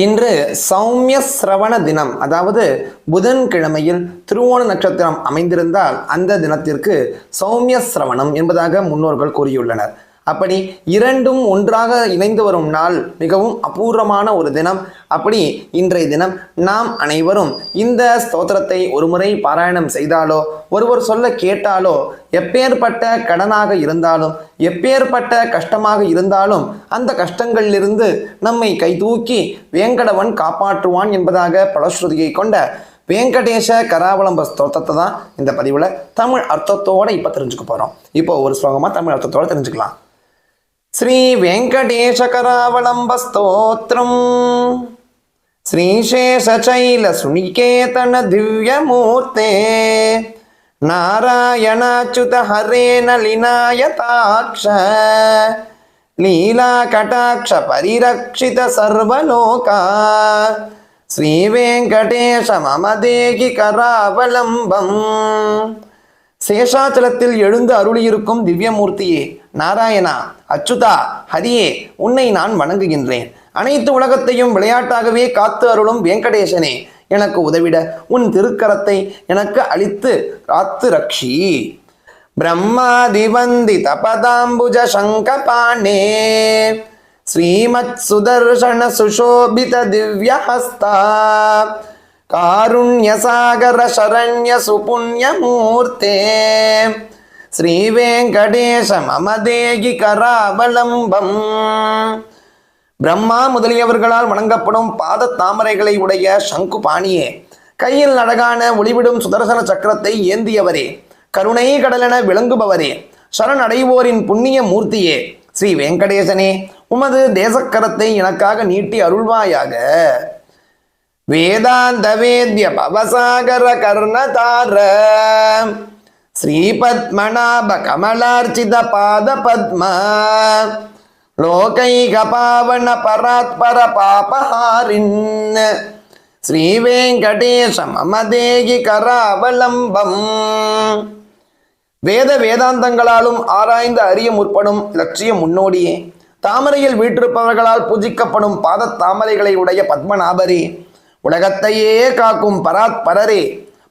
இன்று சௌமிய சிரவண தினம். அதாவது புதன்கிழமையில் திருவோண நட்சத்திரம் அமைந்திருந்தால் அந்த தினத்திற்கு சௌமிய சிரவணம் என்பதாக முன்னோர்கள் கூறியுள்ளனர். அப்படி இரண்டும் ஒன்றாக இணைந்து வரும் நாள் மிகவும் அபூர்வமான ஒரு தினம். அப்படி இன்றைய தினம் நாம் அனைவரும் இந்த ஸ்தோத்திரத்தை ஒருமுறை பாராயணம் செய்தாலோ ஒருவர் சொல்ல கேட்டாலோ எப்பேற்பட்ட கடனாக இருந்தாலும் எப்பேற்பட்ட கஷ்டமாக இருந்தாலும் அந்த கஷ்டங்களிலிருந்து நம்மை கைதூக்கி வேங்கடவன் காப்பாற்றுவான் என்பதாக பலஸ்ருதியை கொண்ட வேங்கடேஷ கராவளம்ப ஸ்தோத்தத்தை தான் இந்த பதிவில் தமிழ் அர்த்தத்தோடு இப்போ தெரிஞ்சுக்க போகிறோம் இப்போ ஒரு ஸ்லோகமாக தமிழ் அர்த்தத்தோடு தெரிஞ்சுக்கலாம். ஸ்ரீ வெங்கடேஷ கராவளம்ப ஸ்தோத்திரம். श्रीशेषशैलसुनिकेतनदिव्यमूर्ते नारायणाच्युत हरे नलिनायताक्ष लीलाकटाक्षपरिरक्षित सर्वलोका ஸ்ரீவேங்கடேஷ மமதேகி கராவலம்பம் சேஷாச்சலத்தில் எழுந்து அருளியிருக்கும் திவ்யமூர்த்தியே நாராயணா அச்சுதா ஹரியே உன்னை நான் வணங்குகின்றேன். அனைத்து உலகத்தையும் விளையாட்டாகவே காத்து அருளும் வெங்கடேசனே எனக்கு உதவிட உன் திருக்கரத்தை எனக்கு அளித்து காத்து ரக்ஷி. பிரம்மாதிவந்தித பதாம்புஜ சங்கபாணே. ஸ்ரீமத் சுதர்ஷன சுஷோபித திவ்யஹஸ்தா. காருண்யசாகர சரண்ய சுபுண்யமூர்த்தே மூர்த்தே. ஸ்ரீவேங்கடேஷ மமதேகி கராவலம்பம். பிரம்மா முதலியவர்களால் வணங்கப்படும் பாத தாமரைகளை உடைய சங்கு பாணியே. கையில் அழகான ஒளிவிடும் சுதர்சன சக்கரத்தை ஏந்தியவரே. கருணை கடலென விளங்குபவரே. சரணடைவோரின் புண்ணிய மூர்த்தியே. ஸ்ரீ வெங்கடேசனே உமது தேசக்கரத்தை எனக்காக நீட்டி அருள்வாயாக. வேதாந்த வேத்ய பவசாகர கர்ணதார. ஸ்ரீபத்மநாப கமலார்ச்சித பாத பத்மா லோகைக பாவன பராத்பர பாபஹாரின் ஸ்ரீ வெங்கடேஷ மமதேகி கராவலம்பம் வேத வேதாந்தங்களாலும் ஆராய்ந்து அறிய முற்படும் லட்சிய முன்னோடியே தாமரையில் வீற்றிருப்பவர்களால் பூஜிக்கப்படும் பாத தாமரைகளை உடைய பத்மநாபரே உலகத்தையே காக்கும் பராத்பரரே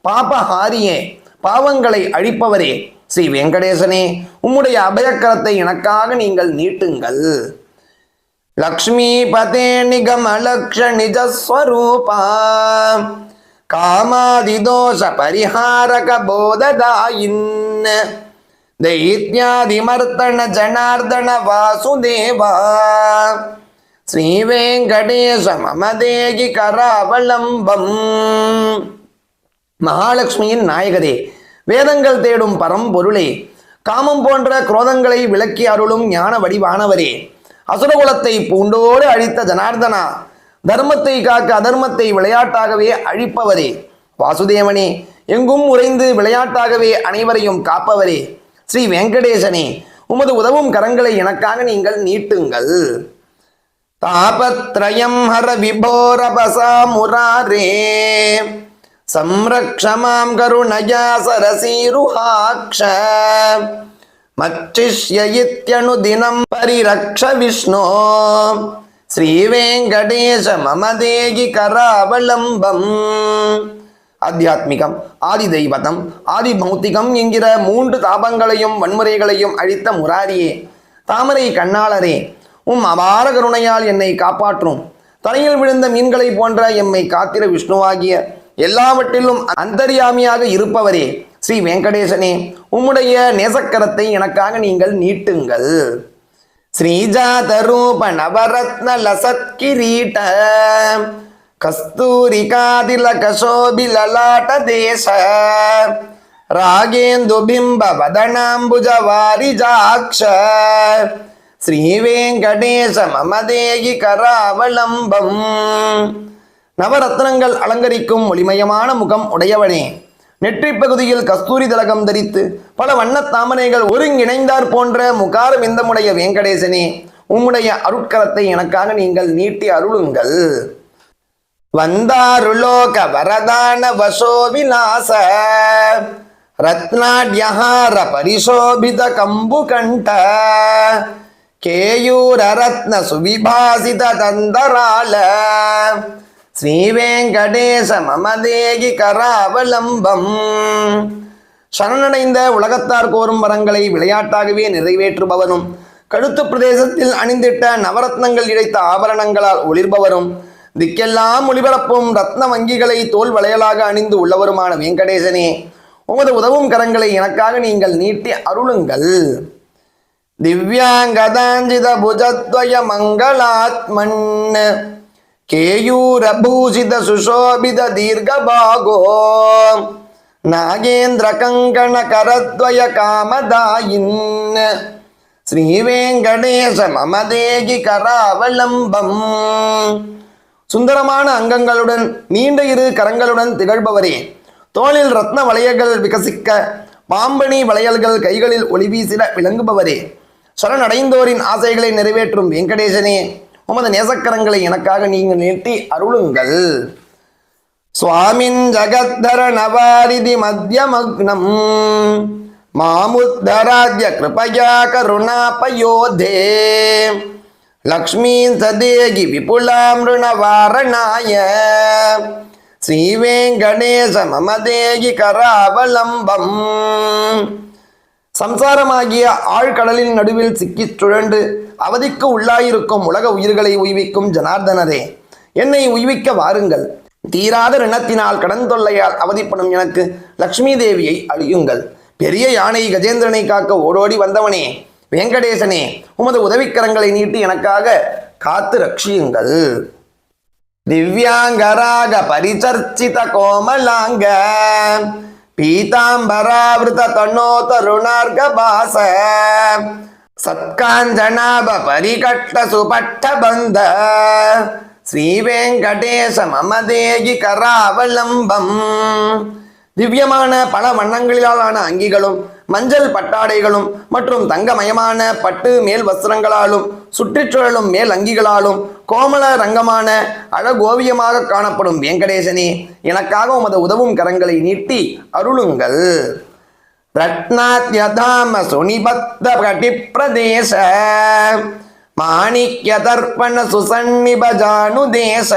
பாபஹாரியே பாவங்களை அழிப்பவரே ஸ்ரீ வெங்கடேசனே உம்முடைய அபயக்கரத்தை எனக்காக நீங்கள் நீட்டுங்கள் லக்ஷ்மீபதே நிகமலக்ஷ நிஜஸ்வரூபா காமாதிதோஷ பரிஹாரக போததாயின் दैत्यादिमर्दन जनार्दन वासुदेवा ஸ்ரீவேங்கடேச மமதேகி கராவலம்பம் மகாலட்சுமியின் நாயகரே வேதங்கள் தேடும் பரம்பொருளே. காமம் போன்ற குரோதங்களை விளக்கி அருளும் ஞான வடிவானவரே. அசுரகுலத்தை பூண்டோடு அழித்த ஜனார்தனா தர்மத்தை காக்க அதர்மத்தை விளையாட்டாகவே அழிப்பவரே. வாசுதேவனே எங்கும் உறைந்து விளையாட்டாகவே அனைவரையும் காப்பவரே. ஸ்ரீ வெங்கடேசனே உமது உதவும் கரங்களை எனக்காக நீங்கள் நீட்டுங்கள். தாபத்ரயம் ஹர விபோரபசா முராரே संरक्ष मां करुणया सरसीरुहाक्ष मच्चिष्य इत्यनुदिनं परिरक्ष विष्णो श्रीवेङ्कटेश मम देहि करावलम्बम् ஆத்தியாத்மிகம் ஆதி தெய்வதம் ஆதி பௌத்திகம் என்கிற மூன்று தாபங்களையும் வன்முறைகளையும் அழித்த முராரியே தாமரை கண்ணாளரே உம் அபார கருணையால் என்னை காப்பாற்றும் தலையில் விழுந்த மீன்களை போன்ற எம்மை காத்திர விஷ்ணுவாகிய எல்லாவற்றிலும் அந்தரியாமியாக இருப்பவரே ஸ்ரீ வெங்கடேசனே உம்முடைய நேசக்கரத்தை எனக்காக நீங்கள் நீட்டுங்கள். ஸ்ரீஜாத ரூப நவரத்ன லசத் கிரீட கஸ்தூரிகாதில கசோபிலலாட்ட தேச ராகேந்து பிம்ப வதனாம்புஜ வாரிஜாக்ஷ ஸ்ரீவேங்கடேச மமதேகி கராவலம்பம் நவரத்னங்கள் அலங்கரிக்கும் ஒளிமயமான முகம் உடையவனே. நெற்றிப் பகுதியில் கஸ்தூரி திலகம் தரித்து பல வண்ணத் தாமரைகள் ஒருங்கிணைந்தார் போன்ற முகார விந்தமுடைய வெங்கடேசனே. உம்முடைய அருட்கரத்தை எனக்காக நீங்கள் நீட்டி அருளுங்கள். வந்தாருலோக வரதான வசோ விலாச ரத்னாட்யஹார பரிசோபித கம்பு கண்ட கேயூரரத்ன சுவிபாசித தந்தரால ஸ்ரீவேங்கடேச மமதேகி கராவலம்பம் சரணடைந்த உலகத்தார் கோரும் வரங்களை விளையாட்டாகவே நிறைவேற்றுபவரும். கழுத்து பிரதேசத்தில் அணிந்திட்ட நவரத்னங்கள் இழைத்த ஆபரணங்களால் ஒளிர்பவரும். திக்கெல்லாம் ஒளிபரப்பும் ரத்ன வங்கிகளை தோல் வளையலாக அணிந்து உள்ளவருமான வெங்கடேசனே உமது உதவும் கரங்களை எனக்காக நீங்கள் நீட்டி அருளுங்கள். திவ்யாங்கதாஞ்சித புஜத்வய மங்களாத்மன். கேயூரபூஷித சுஷோபித தீர்க்கபாகோ நாகேந்திர கங்கண கரத்வய காமதாயின் ஸ்ரீ வெங்கடேச மமதேகி கராவலம்பம் சுந்தரமான அங்கங்களுடன் நீண்ட இரு கரங்களுடன் திகழ்பவரே. தோளில் ரத்ன வளையல்கள் விகசிக்க பாம்பணி வளையல்கள் கைகளில் ஒளி வீசிட விளங்குபவரே. சரணடைந்தோரின் ஆசைகளை நிறைவேற்றும் வெங்கடேசனே உமது நேசக்கரங்களை எனக்காக நீங்கள் நீட்டி அருளுங்கள். சுவாமின் ஜகத்தர நவாரிதி மத்தியமக்னம் மாமுத்தராத்ய கிருபயா கருணாபயோதே. லக்ஷ்மீன் சதேகி விபுலாம் ஸ்ரீவேங்கணேச மமதேகி கராவலம்பம். சம்சாரமாகிய ஆழ்கடலின் நடுவில் சிக்கி சுழண்டு அவதிக்கு உள்ளாயிருக்கும் உலக உயிர்களை உய்விக்கும் ஜனார்தனரே என்னை உய்விக்க வாருங்கள். தீராத ரிணத்தினால் கடன் தொல்லையால் அவதிப்படும் எனக்கு லக்ஷ்மி தேவியை அழியுங்கள். பெரிய யானை கஜேந்திரனை காக்க ஓடோடி வந்தவனே வெங்கடேசனே உமது உதவிக்கரங்களை நீட்டி எனக்காக காத்து ரட்சியுங்கள். திவ்யாங்கராக பரிச்சர்ச்சித கோமலாங்க பீதாம்பராவிருத தருணார்கபாச சத்காஞ்சனாப பரிகட்ட சுபட்ட பந்த ஸ்ரீவேங்கடேச மமதேகி கராவலம்பம் திவ்யமான பல வண்ணங்களிலான அங்கிகளும் மஞ்சள் பட்டாடைகளும் மற்றும் தங்கமயமான பட்டு மேல் வஸ்திரங்களாலும் சுற்றிச்சுழலும் மேல் அங்கிகளாலும் கோமல ரங்கமான அழகோவியமாக காணப்படும் வெங்கடேசனே எனக்காக உமது உதவும் கரங்களை நீட்டி அருளுங்கள். ரத்னாத்யதாம சுனிபத்த கட்டிப்பிரதேச மாணிக்ய தர்ப்பண சுசன்னிபஜானுதேச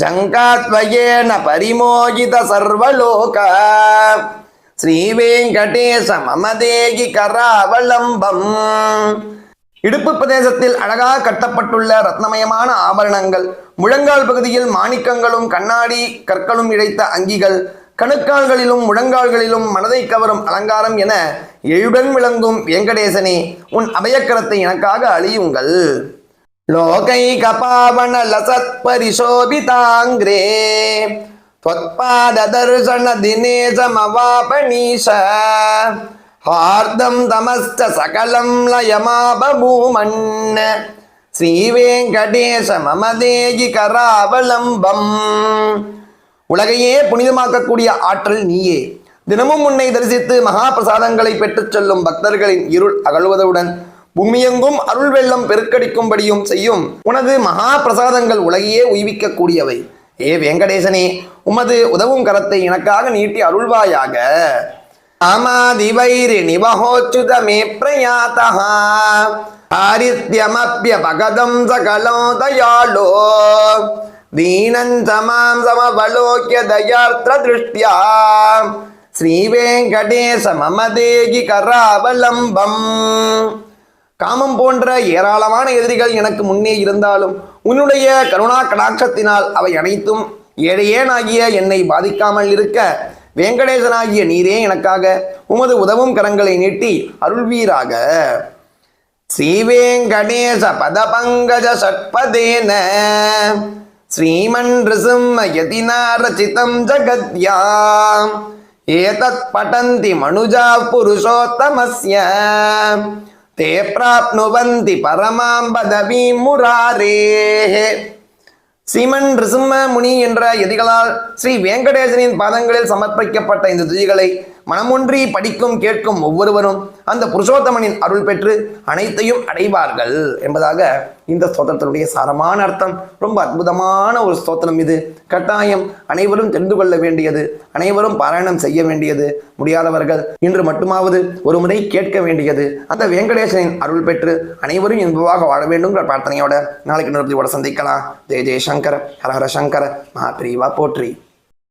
ஜங்காத்வயேன பரிமோகித சர்வலோக. ஸ்ரீ வெங்கடேச மமதேகி கராவலம்பம் இடுப்பு பிரதேசத்தில் அழகாக கட்டப்பட்டுள்ள ரத்னமயமான ஆபரணங்கள் முழங்கால் பகுதியில் மாணிக்கங்களும் கண்ணாடி கற்களும் இழைத்த அங்கிகள் கணுக்கால்களிலும் முழங்கால்களிலும் மனதை கவரும் அலங்காரம் என எழுடன் விளங்கும் வெங்கடேசனே உன் அபயக்கரத்தை எனக்காக அழியுங்கள். லோகைகபாவன லசத் பரிசோபிதாங்கிரே त्वत्पाददर्शन दिने समवापनीश हार्दं तमश्च सकलं लयमाबभूमन् ஸ்ரீவேங்கடேச மமதேகி கராவலம்பம் உலகையே புனிதமாக்கக்கூடிய ஆற்றல் நீயே தினமும் உன்னை தரிசித்து மகா பிரசாதங்களை பெற்றுச் செல்லும் பக்தர்களின் இருள் அகழ்வதுடன் பூமியெங்கும் அருள் வெள்ளம் பெருக்கடிக்கும்படியும் செய்யும் உனது மகா பிரசாதங்கள் உலகையே உய்விக்கக்கூடியவை ஏ வெங்கடேசனே உமது உதவும் கரத்தை எனக்காக நீட்டி அருள்வாயாக. ஆமாதிவைரி நிவஹோச்சுத மே பிரயாதா பகதம் சகலோ தயாளோ தீனஞ்ச மாம் சமவலோக்கிய दृष्ट्या திருஷ்டியா. ஸ்ரீ மமதேகி கராவலம்பம். காமம் போன்ற ஏராளமான எதிரிகள் எனக்கு முன்னே இருந்தாலும் உன்னுடைய கருணா கடாட்சத்தினால் அவை அனைத்தும் ஏழையேனாகிய என்னை பாதிக்காமல் இருக்க. வெங்கடேசனாகிய நீரே எனக்காக உமது உதவும் கரங்களை நீட்டி அருள்வீராக. ஸ்ரீவேங்கடேச பதபங்கஜ சட்பதேன ஸ்ரீமன் ரிசிம்ம யதினாரச்சிதம் ஜகத்யாம். ஏதத் படந்தி மனுஜா புருஷோத்தமஸ்ய. தே பிராப்னுவந்தி பரமாம் பதவீம் சீமன் ரிசிம்ம முனி என்ற எதிகளால் ஸ்ரீ வெங்கடேசனின் பாதங்களில் சமர்ப்பிக்கப்பட்ட இந்த துதிகளை மனமொன்றி படிக்கும் கேட்கும் ஒவ்வொருவரும் அந்த புருஷோத்தமனின் அருள் பெற்று அனைத்தையும் அடைவார்கள் என்பதாக இந்த ஸ்தோத்திரத்தினுடைய சாரமான அர்த்தம். ரொம்ப அற்புதமான ஒரு ஸ்தோத்திரம் இது. கட்டாயம் அனைவரும் தெரிந்து கொள்ள வேண்டியது அனைவரும் பாராயணம் செய்ய வேண்டியது. முடியாதவர்கள் இன்று மட்டுமாவது ஒரு முறை கேட்க வேண்டியது. அந்த வெங்கடேசனின் அருள் பெற்று அனைவரும் இன்பமாக வாழ வேண்டும்ங்கிற பிரார்த்தனையோட நாளைக்கு நிறுத்தியோட சந்திக்கலாம். ஜெய ஜெயசங்கர ஹரஹர சங்கர மகாபிரிவா போற்றி.